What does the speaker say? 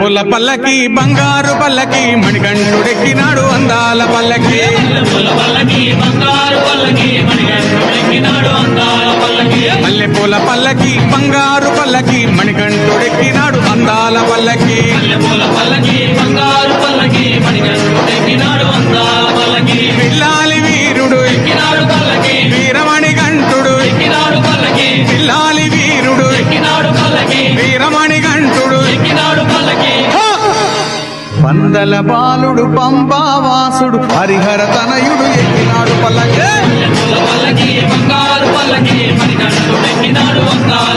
పుల్ల పల్లకి బంగారు పల్లకి మణికంఠుడెక్కినాడు అందాల పల్లకి. అందాల పల్లకి మల్లె పూల పల్లకి బంగారు పల్లకి మణికంఠుడెక్కినాడు అందాల పల్లకి. వందల బాలుడు పంబావాసుడు హరిహర తనయుడు ఎక్కిన